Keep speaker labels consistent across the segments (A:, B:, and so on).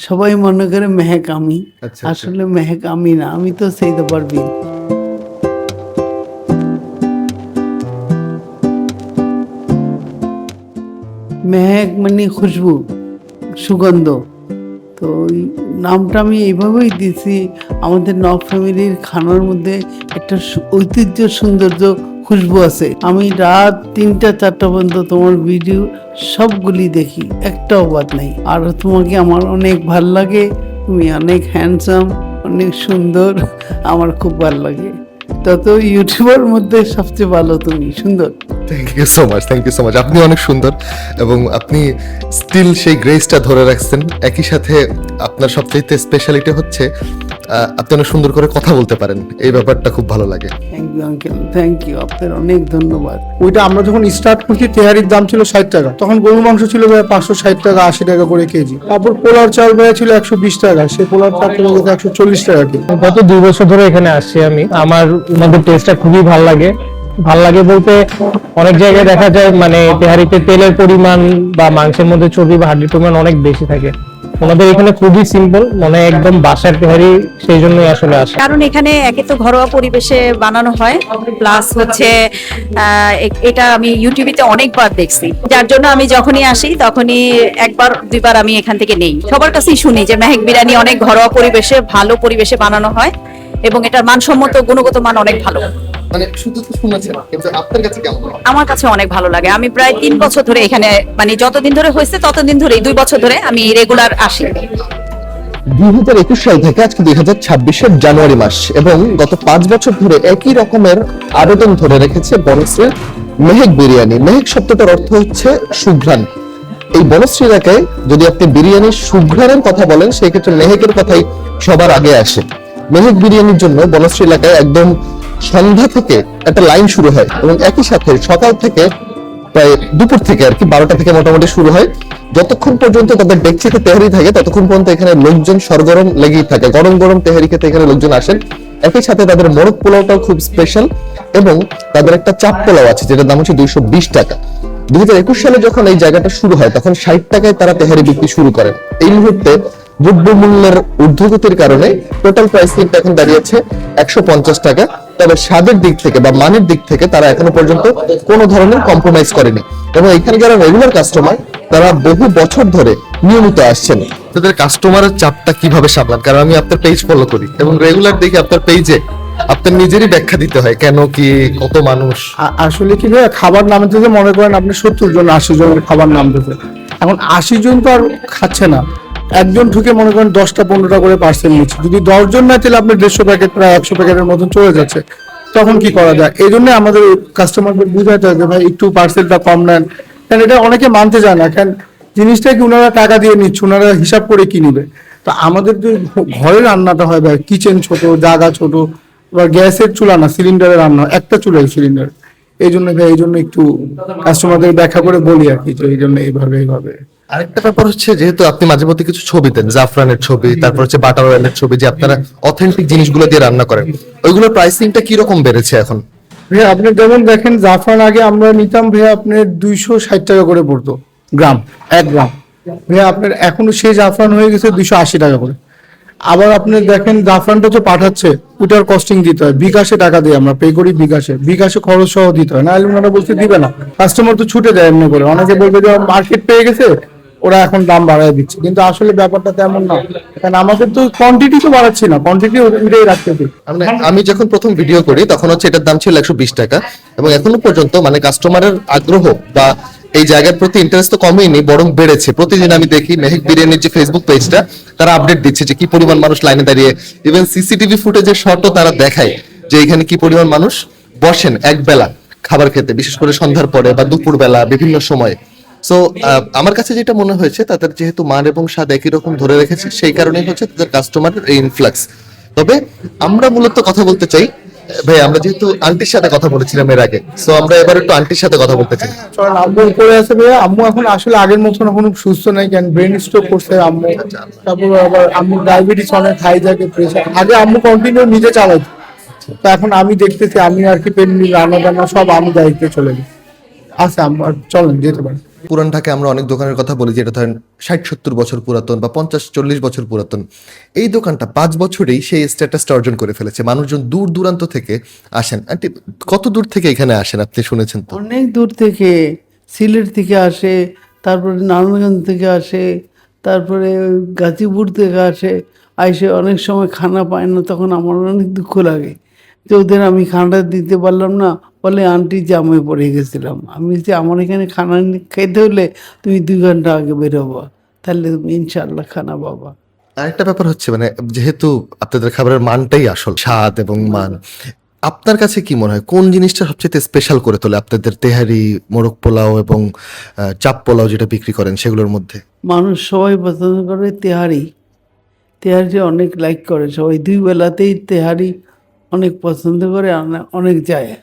A: সবাই মনে করে মেহেক আমি।
B: আচ্ছা,
A: আসলে মেহেক আমি না আমি তো সেই তো পারবি। মেহেক মানে খুশবু সুগন্ধ। তো নামটা আমি এইভাবেই দিয়েছি আমাদের নব ফ্যামিলির খানার মধ্যে একটা ঐতিহ্য সৌন্দর্য খুশবু আছে। আমি রাত তিনটা, চারটা পর্যন্ত তোমার ভিডিও সবগুলি দেখি, একটাও বাদ নেই। আর তোমাকে আমার অনেক ভালো লাগে, তুমি অনেক হ্যান্ডসাম অনেক সুন্দর, আমার খুব ভালো লাগে। তত ইউটিউবের মধ্যে সবচেয়ে ভালো তুমি সুন্দর।
B: Thank you so much thank you so much আপনি অনেক সুন্দর এবং আপনি স্টিল সেই গ্রেসটা ধরে রাখছেন। একই সাথে আপনার সবচেয়ে স্পেশালিটি হচ্ছে আপনি অনেক সুন্দর করে কথা বলতে পারেন। এই ব্যাপারটা খুব ভালো লাগে।
A: Thank you uncle thank you আপনার অনেক ধন্যবাদ।
C: ওইটা আমরা যখন স্টার্ট করছি তেহারির দাম ছিল ষাট টাকা। তখন গরু মাংস ছিল ভাই পাঁচশো ষাট টাকা আশি টাকা করে কেজি। তারপর পোলার চাল ভাই ছিল একশো বিশ টাকা। সে পোলার চাল একশো চল্লিশ টাকা কেজি।
D: গত দুই বছর ধরে এখানে আসছি আমি। আমার ওনাদের টেস্টটা খুবই ভালো লাগে। ভালো লাগে বলতে অনেক জায়গায় দেখা যায় মানে তেহারিতে তেলের পরিমাণ বা মাংসের মধ্যে চর্বি বা হাড্ডির পরিমাণ অনেক বেশি থাকে। ওনাদের এখানে খুবই সিম্পল মানে একদম বাসার তেহারি সেই জন্যই আসলে আসে।
E: কারণ এখানে একে তো ঘরোয়া পরিবেশে বানানো হয় প্লাস হচ্ছে এটা আমি ইউটিউবে অনেকবার দেখছি। যার জন্য আমি যখনই আসি, তখনই একবার, দুইবার আমি এখান থেকে নেই। সবার কাছেই শুনি যে মেহেক বিরিয়ানি অনেক ঘরোয়া পরিবেশে, ভালো পরিবেশে বানানো হয়। এবং এটার মানসম্মত গুণগত মান অনেক ভালো।
B: মানে শুধু তো শুনেছেন কিন্তু আপনার কাছে কেমন
E: আমার কাছে অনেক ভালো লাগে। আমি প্রায় তিন বছর ধরে এখানে মানে যতদিন ধরে হয়েছে ততদিন ধরে দুই বছর ধরে আমি রেগুলার আসি।
B: দুই হাজার একুশ সাল থেকে আজকে দুই হাজার ছাব্বিশের জানুয়ারি মাস এবং গত পাঁচ বছর ধরে একই রকমের আবেদন ধরে রেখেছে বনশ্রীর মেহেক বিরিয়ানি। মেহেক শব্দটার অর্থ হচ্ছে সুঘ্রাণ। এই বনশ্রী এলাকায় যদি আপনি বিরিয়ানির সুঘ্রাণের কথা বলেন সেক্ষেত্রে মেহেকের কথাই সবার আগে আসে। মেহেক বিরিয়ানির জন্য বনশ্রী এলাকায় একদম সন্ধ্যা থেকে একটা লাইন শুরু হয় এবং একই সাথে সকাল থেকে প্রায় দুপুর থেকে আর কি বারোটা থেকে মোটামুটি শুরু হয়। যতক্ষণ পর্যন্ত তাদের ডেকচিতে তেহারি থাকে, ততক্ষণ পর্যন্ত এখানে লোকজন সরগরম লেগেই থাকে। গরম গরম তেহারি খেতে এখানে লোকজন আসেন। একই সাথে তাদের মোরগ পোলাওটাও খুব স্পেশাল এবং তাদের একটা চাপ পোলাও আছে, যেটার দাম হচ্ছে দুইশো বিশ টাকা। দুই হাজার একুশ সালে যখন এই জায়গাটা শুরু হয়, তখন ষাট টাকায় তারা তেহারি বিক্রি শুরু করেন। এই মুহূর্তে দ্রব্যমূল্যের ঊর্ধ্বগতির কারণে টোটাল প্রাইস কিন্তু এখন দাঁড়িয়েছে একশো পঞ্চাশ টাকা। তবে স্বাদের দিক থেকে বা মানের দিক থেকে তারা এখনও পর্যন্ত কোনো ধরনের কম্প্রোমাইজ করেনি। এবং এখানে যারা রেগুলার কাস্টমার তারা বহু বছর ধরে নিয়মিত আসছেন। তাদের কাস্টমারের চাপটা কীভাবে সামলান? কারণ আমি আপনার পেজ ফলো করি এবং রেগুলার দেখি আপনার পেজে আপনার নিজেরই ব্যাখ্যা দিতে হয়, কেন কি, কত মানুষ?
C: আসলে কি ভাই খাবার নামতেছে, মনে করেন আপনি সত্তর জন, আশি জনের খাবার নামতেছে। এখন আশি জন তো আর খাচ্ছে না। একজন ঢুকে মনে করেন দশটা, পনেরোটা করে পার্সেল নিচ্ছে। যদি দশজন না তাহলে আপনার দেড়শো প্যাকেট প্রায় একশো প্যাকেটের মতন চলে যাচ্ছে। তখন কি করা যায়? এই জন্য আমাদের কাস্টমারদের বুঝাইতে হয় যে, ভাই, একটু পার্সেলটা কম নেন। কারণ এটা অনেকে মানতে চায় না। কারণ জিনিসটা কি ওনারা টাকা দিয়ে নিচ্ছে ওনারা হিসাব করে কি নিবে? তো আমাদের যে ঘরে রান্নাটা হয়, ভাই কিচেন ছোট, জায়গা ছোট, বা গ্যাসের চুলা না সিলিন্ডারে রান্না একটা চুলাই সিলিন্ডার এই জন্য ভাই এই জন্য একটু কাস্টমারদের ব্যাখ্যা করে বলি আর কি, যে এই জন্য এইভাবে এইভাবে।
B: আরেকটা ব্যাপার হচ্ছে যেহেতু আপনি মাঝে মধ্যে কিছু ছবি দেন জাফরানের ছবি তারপর হচ্ছে বাটার অয়েলের ছবি যে আপনারা অথেন্টিক জিনিসগুলো দিয়ে রান্না করেন ওইগুলোর প্রাইসিংটা কি রকম বেড়েছে এখন?
C: ভাইয়া আপনি যেমন দেখেন জাফরান আগে আমরা নিতাম ভাইয়া আপনার দুইশো ষাট টাকা করে পড়তো গ্রাম এক গ্রাম। ভাইয়া আপনার এখনও সেই জাফরান হয়ে গেছে দুইশো আশি টাকা করে। আবার আপনি দেখেন জাফরানটা তো পাঠাচ্ছে ওটার কস্টিং দিতে হয়। বিকাশে টাকা দিই আমরা পে করি বিকাশে। বিকাশে খরচ সহ দিতে হয়। না ওনারা বলছে দিবে না। কাস্টমার তো ছুটে যায় এমনি করে। অনেকে বলবে যে মার্কেট পেয়ে গেছে? ওরা এখন দাম বাড়ায় দিচ্ছে। কিন্তু আসলে ব্যাপারটা তেমন না। কারণ আমাদের তো কোয়ান্টিটি তো বাড়াচ্ছি না কোয়ান্টিটি রাখতেছি
B: মানে আমি যখন প্রথম ভিডিও করি, তখন হচ্ছে এটার দাম ছিল একশো বিশ টাকা। এবং এখনও পর্যন্ত মানে কাস্টমারের আগ্রহ বা এই জায়গার প্রতি ইন্টারেস্ট তো কমেনি বরং বেড়েছে। প্রতিদিন আমি দেখি মেহেক বিরিয়ানির যে ফেসবুক পেজটা তারা আপডেট দিচ্ছে যে কি পরিমাণ মানুষ লাইনে দাঁড়িয়ে। ইভেন সিসিটিভি ফুটেজের শর্টও তারা দেখায় যে এখানে কি পরিমাণ মানুষ বসেন এক বেলা খাবার খেতে, বিশেষ করে সন্ধ্যার পরে বা দুপুর বেলা বিভিন্ন সময়ে। সো আমার কাছে যেটা মনে হয়েছে, তাদের যেহেতু মান এবং স্বাদ একই রকম ধরে রেখেছে, সেই কারণেই হচ্ছে তাদের কাস্টমারের ইনফ্লাক্স তবে আমরা মূলত কথা বলতে চাই, ভাই, আমরা যেহেতু আন্টির সাথে কথা বলেছিলাম এর আগে সো আমরা এবার একটু আন্টির সাথে কথা বলতে চাই।
C: চলেন, আম্মু করে আছে ভাইয়া। আম্মু এখন আসলে আগের মতন এখন সুস্থ নাই, কেন ব্রেন স্ট্রোক করছে আম্মু। তারপর আবার আম্মু ডায়াবেটিস অনেক হাই থাকে প্রেশার আগে আম্মু কন্টিনিউ নিজে চালাইতো তো এখন আমি দেখতেছি, আমি আর কি পেন রান্না টান্না সব আমি দায়িত্বে চলে গেছি। আচ্ছা আম্মু, আর চলেন, যেতে পারেন।
B: পুরান ঢাকায় আমরা অনেক দোকানের কথা বলি, যেটা ধরেন ষাট, সত্তর বছর পুরাতন বা পঞ্চাশ, চল্লিশ বছর পুরাতন। এই দোকানটা পাঁচ বছরেই সেই স্ট্যাটাসটা অর্জন করে ফেলেছে। মানুষজন দূর দূরান্ত থেকে আসেন। কত দূর থেকে এখানে আসেন আপনি শুনেছেন তো?
A: অনেক দূর থেকে। সিলেট থেকে আসে, তারপরে নারায়ণগঞ্জ থেকে আসে, তারপরে গাজীপুর থেকে আসে। আইসে অনেক সময় খানা পায় না, তখন আমার অনেক দুঃখ লাগে। যে ওদের আমি খানাটা দিতে পারলাম না বলে আন্টি জামে পড়ে গেছিলাম। আমি যে আমার এখানে খানা খেতে হলে তুমি দুই ঘণ্টা আগে বেরোবা। তাহলে তুমি ইনশাল্লাহ খানা পাবা।
B: আরেকটা ব্যাপার হচ্ছে মানে যেহেতু আপনাদের খাবারের মানটাই আসল স্বাদ এবং মান আপনার কাছে কি মনে হয় কোন জিনিসটা সবচেয়ে স্পেশাল করে তোলে আপনাদের তেহারি মোরগ পোলাও এবং চাপ পোলাও যেটা বিক্রি করেন সেগুলোর মধ্যে?
A: মানুষ সবাই পছন্দ করে তেহারি। তেহারিটা অনেক লাইক করে। সবাই দুই বেলাতেই তেহারি অনেক পছন্দ করে অনে- অনেক যায়।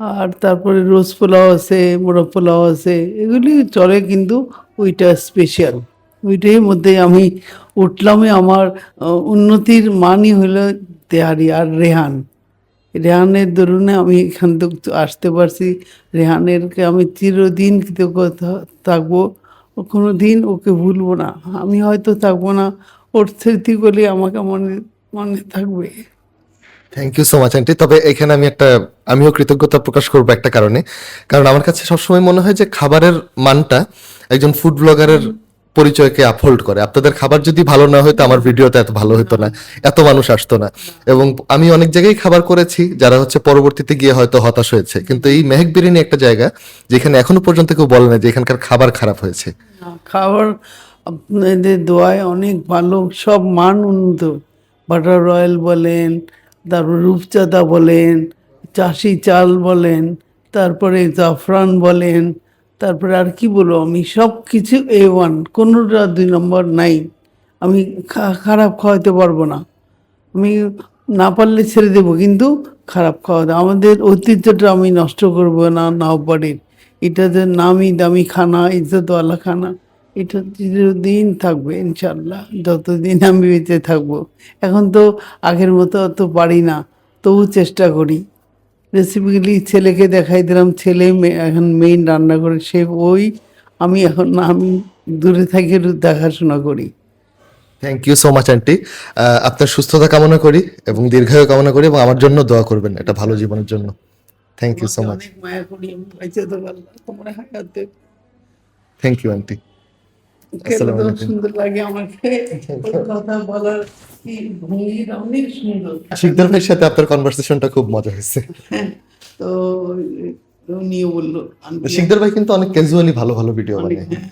A: আর তারপরে রোজ পোলাও আছে মোরগ পোলাও আছে, এগুলি চলে কিন্তু ওইটা স্পেশাল ওইটাই মধ্যে আমি উঠলামই আমার উন্নতির মানই হলো তেহারি আর রেহান। রেহানের দরুনে আমি এখান থেকে আসতে পারছি, রেহানেরকে আমি চিরদিন থাকব কোনো দিন ওকে ভুলবো না। আমি হয়তো থাকব না, ওর স্মৃতিগুলি আমাকে মনে মনে থাকবে।
B: Thank you so much aunty তবে এখানে আমি একটা, আমিও কৃতজ্ঞতা প্রকাশ করব একটা কারণে। কারণ আমার কাছে সবসময় মনে হয় যে খাবারের মানটা একজন ফুড ব্লগারের পরিচয়কে আপহোল্ড করে। আপনাদের খাবার যদি ভালো না হতো আমার ভিডিওতে এত ভালো হতো না, এত মানুষ আসতো না। এবং আমি অনেক জায়গায় খাবার করেছি, যারা হচ্ছে পরবর্তীতে গিয়ে হয়তো হতাশ হয়েছে। কিন্তু এই মেহেক বিরিয়ানি একটা জায়গা, যেখানে এখনও পর্যন্ত কেউ বলে না যে এখানকার খাবার খারাপ হয়েছে।
A: খাবার আপনাদের দোয়ায় অনেক ভালো, সব মান উন্নত। বাটার রয়্যাল বলেন তারপর রূপচাঁদা বলেন, চাষি চাল বলেন, তারপরে জাফরান বলেন, তারপরে আর কি বলব আমি? সব কিছু এ ওয়ান কোনোটা দুই নম্বর নাই। আমি খারাপ খাওয়াতে পারব না। আমি না পারলে ছেড়ে দেবো, কিন্তু খারাপ খাওয়া আমাদের ঐতিহ্যটা আমি নষ্ট করব না নাওপাড়ির এটা যে নামি দামি খানা ইজ্জতওয়ালা খানা। এটা চিরদিন থাকবে ইনশাল্লাহ যতদিন আমি বেঁচে থাকব। এখন তো আগের মতো অত পারি না তবু চেষ্টা করি। রেসিপিগুলি ছেলেকে দেখাই দিলাম ছেলে এখন মেইন রান্না করে সে ওই আমি এখন আমি দূরে থেকে একটু দেখাশোনা করি।
B: Thank you so much aunty আপনার সুস্থতা কামনা করি এবং দীর্ঘায়ু কামনা করি এবং আমার জন্য দোয়া করবেন এটা ভালো জীবনের জন্য। থ্যাংক ইউ সো মাচ
A: মায়া করি আমি তোমরা
B: থ্যাংক ইউ আন্টি
A: সুন্দর লাগে আমাকে? কথা বলার কি ভঙ্গিটা অনেক সুন্দর।
B: শিকদার ভাইয়ের সাথে আপনার কনভারসেশনটা খুব মজা হয়েছে।
A: হ্যাঁ তো উনিও বলল
B: শিকদার ভাই কিন্তু অনেক ক্যাজুয়ালি ভালো ভালো ভিডিও বানায়।
A: হ্যাঁ।